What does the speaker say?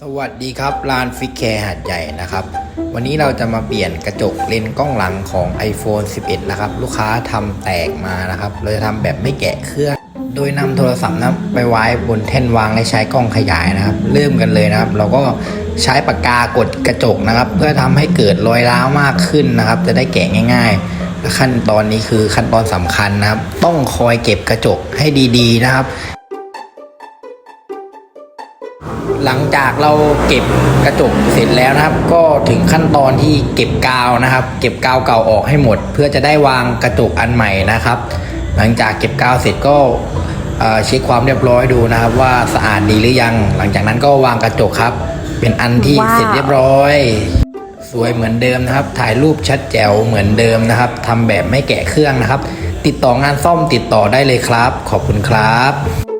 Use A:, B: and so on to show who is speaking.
A: สวัสดีครับร้านฟิกแคร์หัดใหญ่นะครับ วันนี้เราจะมาเปลี่ยนกระจกเลนส์กล้องหลังของ iPhone 11 นะครับ ลูกค้าทำแตกมานะครับ เราจะทำแบบไม่แกะเครื่อง โดยนำโทรศัพท์นะไปไว้บนแท่นวางและใช้กล้องขยายนะครับ เริ่มกันเลยนะครับ เราก็ใช้ปากกากดกระจกนะครับ เพื่อทำให้เกิดรอยร้าวมากขึ้นนะครับ จะได้แกะง่าย ๆ ขั้นตอนนี้คือขั้นตอนสำคัญนะครับ ต้องคอยเก็บกระจกให้ดี ๆ นะครับ หลังจากเราเก็บกระจกเสร็จแล้วนะครับ ก็ถึงขั้นตอนที่เก็บกาวนะครับ เก็บกาวเก่าออกให้หมด เพื่อจะได้วางกระจกอันใหม่นะครับ หลังจากเก็บกาวเสร็จก็เอ่อเช็คความเรียบร้อยดูนะครับ ว่าสะอาดดีหรือยัง หลังจากนั้นก็วางกระจกครับ เป็นอันที่
B: ว้าว
A: เสร็จเรียบร้อย สวยเหมือนเดิมนะครับ ถ่ายรูปชัดแจ๋วเหมือนเดิมนะครับทำแบบไม่แกะเครื่องนะครับ ติดต่องานซ่อมติดต่อได้เลยครับ ขอบคุณครับ